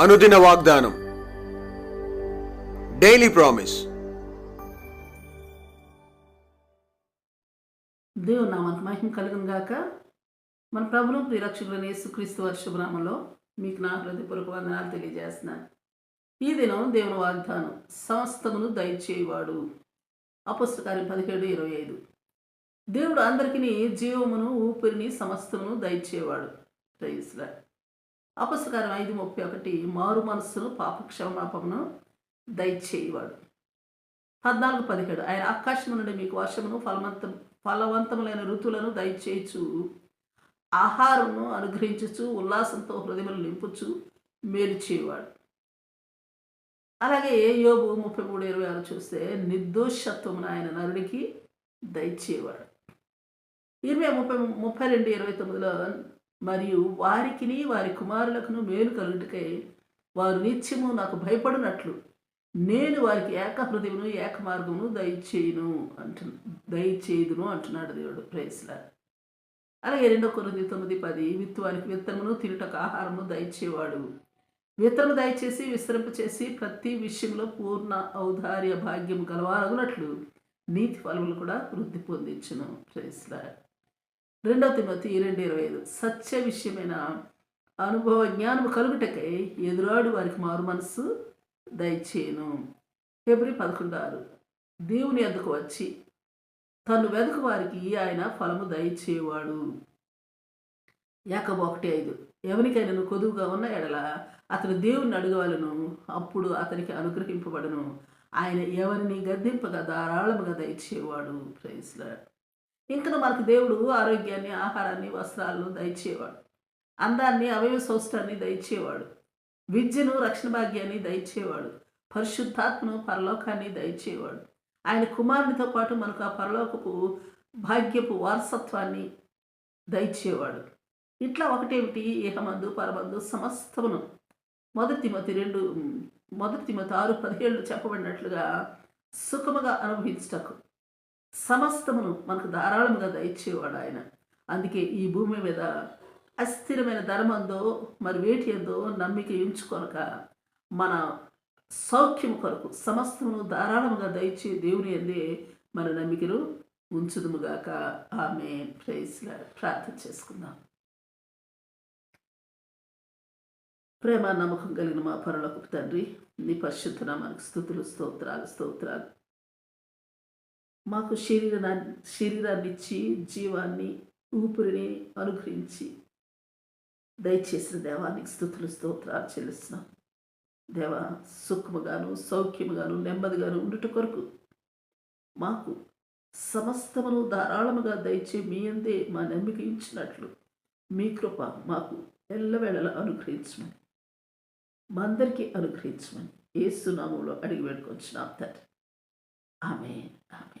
అనుదిన వాగ్దానం. Daily promise దేవుడు నామానికి మహిమ కలుగును గాక. మన ప్రభులు ప్రిరక్షకులైన యేసుక్రీస్తు వర్షభ్రామంలో మీకు నా హృదయపూర్వక వందనాలు తెలియజేస్తున్నాను. ఈ దినం దేవుని వాగ్దానం సమస్తమును దయచేయవాడు. అపుస్తకారి పదిహేడు ఇరవై ఐదు. దేవుడు అందరికీ జీవమును ఊపిరిని సమస్తమును దయచేవాడు. ప్రైజ్లా అపస్కారం ఐదు ముప్పై ఒకటి. మారు మనస్సును పాపక్షమాపమును దయచేయవాడు. పద్నాలుగు పదిహేడు. ఆయన ఆకాశం నుండి మీకు వర్షమును ఫలవంతం ఫలవంతములైన ఋతులను దయచేయచు ఆహారమును అనుగ్రహించుచు ఉల్లాసంతో హృదయములు నింపుచు మేలు చేయవాడు. అలాగే యోగు ముప్పై మూడు ఇరవై ఆరు చూస్తే నిర్దోషత్వమును ఆయన నరుడికి దయచేవాడు ఇరవై ముప్పై ముప్పై రెండు ఇరవై తొమ్మిదిలో మరియు వారికిని వారి కుమారులకును మేలు కలుగుటకై వారు నిత్యము నాకు భయపడినట్లు. నేను వారికి ఏక హృదయమును ఏక మార్గమును దయచేయును అంటు దయచేయుదును అంటున్నాడు దేవుడు. ప్రేస్లా అలాగే రెండో కొరింది తొమ్మిది పది విత్తువానికి విత్తనమును తినుటకు ఆహారమును దయచేవాడు. విత్తనము దయచేసి విస్తరింపచేసి ప్రతి విషయంలో పూర్ణ ఔదార్య భాగ్యం కలవాలగునట్లు నీతి ఫలములు కూడా వృద్ధి పొందించును. ప్రేస్లా రెండవ తిమ్మతి రెండు ఇరవై ఐదు. సత్య విషయమైన అనుభవ జ్ఞానము కలుగుటకై ఎదురాడు వారికి మారు మనస్సు దయచేయను. ఫిబ్రవరి పదకొండు ఆరు దేవుని ఎద్దకు వచ్చి తను వెదకు వారికి ఆయన ఫలము దయచేవాడు యాకబు ఒకటి ఐదు. ఎవరికైనా కొదువుగా ఉన్న ఎడల అతను దేవుణ్ణి అడగవలను అప్పుడు అతనికి అనుగ్రహింపబడను. ఆయన ఎవరిని గద్దింపగా ధారాళముగా దయచేవాడు ప్రైజ్లా ఇంకా మనకు దేవుడు ఆరోగ్యాన్ని ఆహారాన్ని వస్త్రాలను దయచేవాడు. అందాన్ని అవయవ సౌష్టాన్ని దయచేవాడు. విద్యను రక్షణ భాగ్యాన్ని దయచేవాడు. పరిశుద్ధాత్మను పరలోకాన్ని దయచేవాడు. ఆయన కుమారునితో పాటు మనకు ఆ పరలోకపు భాగ్యపు వారసత్వాన్ని దయచేవాడు. ఇట్లా ఒకటేమిటి? ఏహమందు పరమందు సమస్తమును. మొదటి మతి రెండు మొదటి మతి ఆరు పదిహేళ్ళు చెప్పబడినట్లుగా సుఖముగా అనుభవించటకు. సమస్తమును మనకు ధారాళముగా దయచేవాడు ఆయన. అందుకే ఈ భూమి మీద అస్థిరమైన ధర్మందో మరి వేటి ఎందో నమ్మిక ఎంచుకొనక మన సౌఖ్యము కొరకు సమస్తమును ధారాళముగా దయచే దేవుని అందే మన నమ్మికను ఉంచుదుముగాక. ఆమె ప్రేస్లా ప్రార్థన చేసుకుందాం. ప్రేమ నమ్మకం కలిగిన మా పరులకు తండ్రి నీ పరిశుద్ధ మనకు స్థుతులు స్తోత్రాలు స్తోత్రాలు. మాకు శరీరాన్ని శరీరాన్ని ఇచ్చి జీవాన్ని ఊపిరిని అనుగ్రహించి దయచేసిన దేవానికి స్థుతులు స్తోత్రాలు చెల్లిస్తున్నాం. దేవ సుఖముగాను సౌఖ్యముగాను నెమ్మదిగాను ఉండుట కొరకు మాకు సమస్తమును ధారాళముగా దయచే మీ అందే మా నమ్మిక ఇచ్చినట్లు మీ కృప మాకు ఎల్లవేళలా అనుగ్రహించమని మా అందరికీ అనుగ్రహించమని ఏసునామంలో అడిగి పెట్టుకొచ్చినాం తండ్రి. ఆమె ఆమె